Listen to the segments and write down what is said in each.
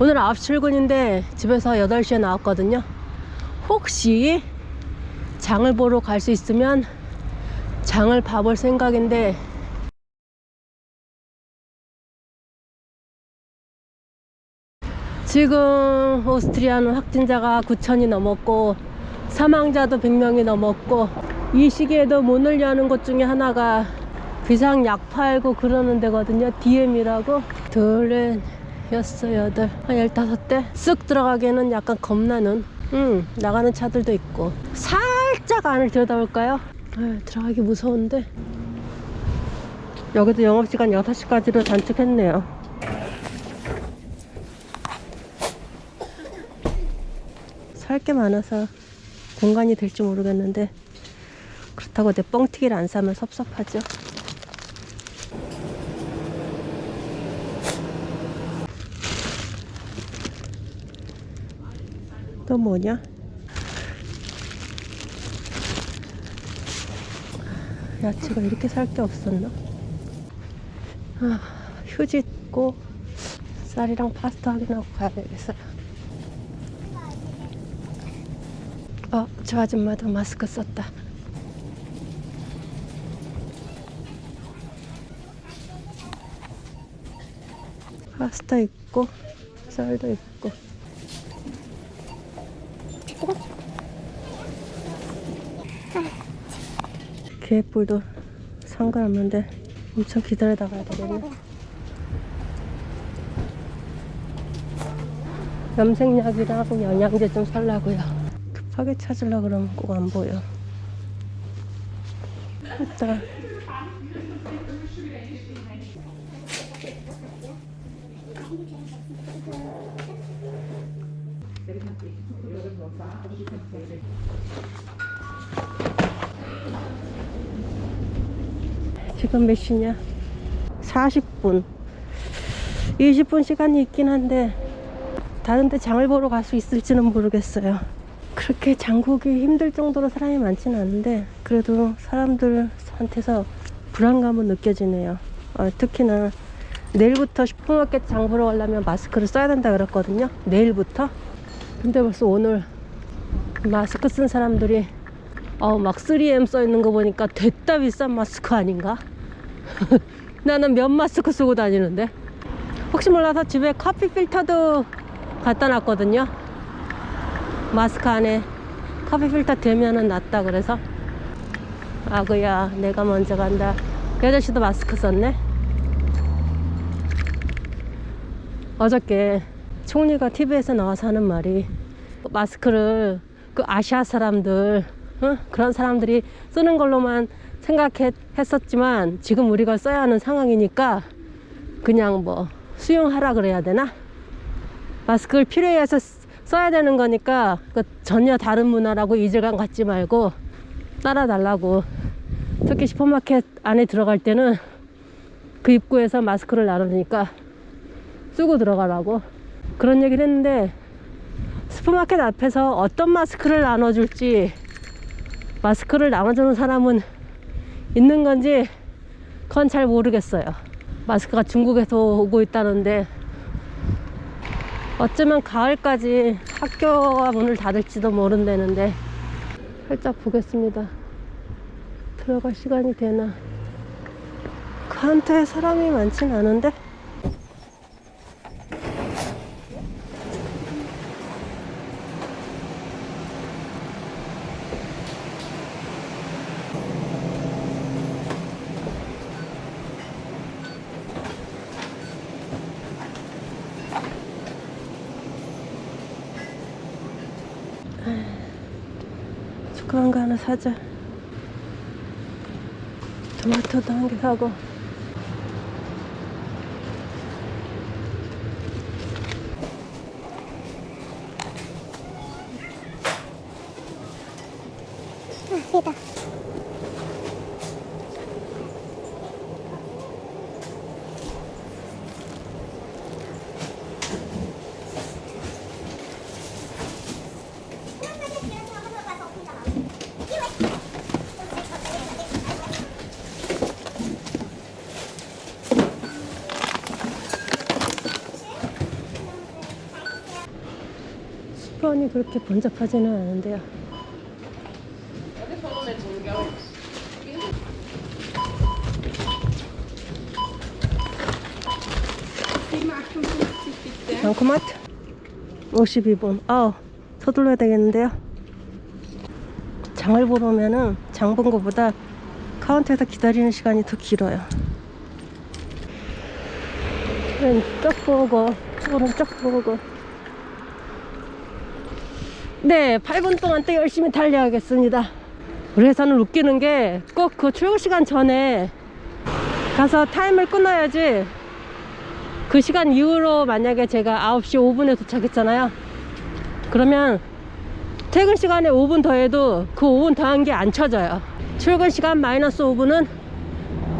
오늘 9시 출근인데 집에서 8시에 나왔거든요. 혹시 장을 보러 갈 수 있으면 장을 봐볼 생각인데 지금 오스트리아는 확진자가 9천이 넘었고 사망자도 100명이 넘었고 이 시기에도 문을 여는 곳 중에 하나가 비상 약 팔고 그러는 데거든요. DM이라고 둘, 넷, 여섯, 여덟, 한 열다섯 대 쓱 들어가기에는 약간 겁나는 음 나가는 차들도 있고 살짝 안을 들여다볼까요? 들어가기 무서운데 여기도 영업시간 6시까지로 단축했네요. 살 게 많아서 공간이 될지 모르겠는데 그렇다고 내 뻥튀기를 안 사면 섭섭하죠. 또 뭐냐? 야채가 이렇게 살 게 없었나? 아, 휴지 있고 쌀이랑 파스타 확인하고 가야 되겠어요. 어, 저 아줌마도 마스크 썼다. 파스타 있고 쌀도 있고 개뿔도 상관없는데 엄청 기다리다 가야 되겠네. 염색약이랑 영양제 좀 살라고요. 급하게 찾으려 그러면 꼭 안 보여. 일단 지금 몇 시냐? 40분. 20분 시간이 있긴 한데, 다른 데 장을 보러 갈 수 있을지는 모르겠어요. 그렇게 장구기 힘들 정도로 사람이 많지는 않은데, 그래도 사람들한테서 불안감은 느껴지네요. 어, 특히나 내일부터 슈퍼마켓 장 보러 가려면 마스크를 써야 된다 그랬거든요. 내일부터. 근데 벌써 오늘 마스크 쓴 사람들이 어, 막 3M 써 있는 거 보니까 됐다 비싼 마스크 아닌가? 나는 면 마스크 쓰고 다니는데. 혹시 몰라서 집에 커피 필터도 갖다 놨거든요. 마스크 안에 커피 필터 대면은 낫다 그래서. 아그야 내가 먼저 간다. 이 아저씨도 마스크 썼네. 어저께 총리가 TV에서 나와서 하는 말이 마스크를 그 아시아 사람들 어? 그런 사람들이 쓰는 걸로만 생각했었지만 지금 우리가 써야 하는 상황이니까 그냥 뭐 수용하라 그래야 되나? 마스크를 필요해서 쓰- 써야 되는 거니까 그 전혀 다른 문화라고 이질감 갖지 말고 따라달라고 특히 슈퍼마켓 안에 들어갈 때는 그 입구에서 마스크를 나누니까 쓰고 들어가라고 그런 얘기를 했는데 슈퍼마켓 앞에서 어떤 마스크를 나눠줄지 마스크를 나눠주는 사람은 있는 건지 그건 잘 모르겠어요. 마스크가 중국에서 오고 있다는데 어쩌면 가을까지 학교가 문을 닫을지도 모른다는데 살짝 보겠습니다. 들어갈 시간이 되나? 카운터에 사람이 많진 않은데 조그만 거 하나 사자. 토마토도 한 개 사고. 여기다. 시간이 그렇게 번잡하지는 않은데요. bankomat 52번. 아, 서둘러야 되겠는데요. 장을 보러 오면은 장 본 거보다 카운터에서 기다리는 시간이 더 길어요. 왼쪽 보고, 오른쪽 보고. 네, 8분 동안 또 열심히 달려야겠습니다. 우리 회사는 웃기는 게 꼭 그 출근 시간 전에 가서 타임을 끊어야지 그 시간 이후로 만약에 제가 9시 5분에 도착했잖아요. 그러면 퇴근 시간에 5분 더해도 그 5분 더한 게 안 쳐져요. 출근 시간 마이너스 5분은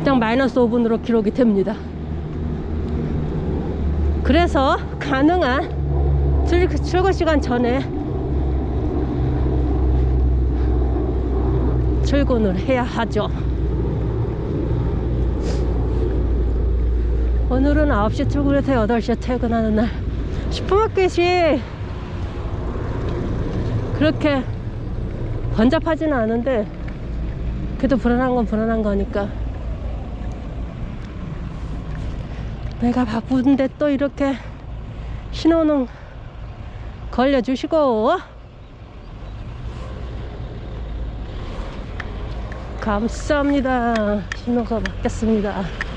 그냥 마이너스 5분으로 기록이 됩니다. 그래서 가능한 출- 출근 시간 전에 출근을 해야 하죠. 오늘은 9시 출근해서 8시에 퇴근하는 날. 슈퍼마켓이 그렇게 번잡하지는 않은데, 그래도 불안한 건 불안한 거니까. 내가 바쁜데 또 이렇게 신호는 걸려주시고, 감사합니다. 신호가 바뀌었습니다.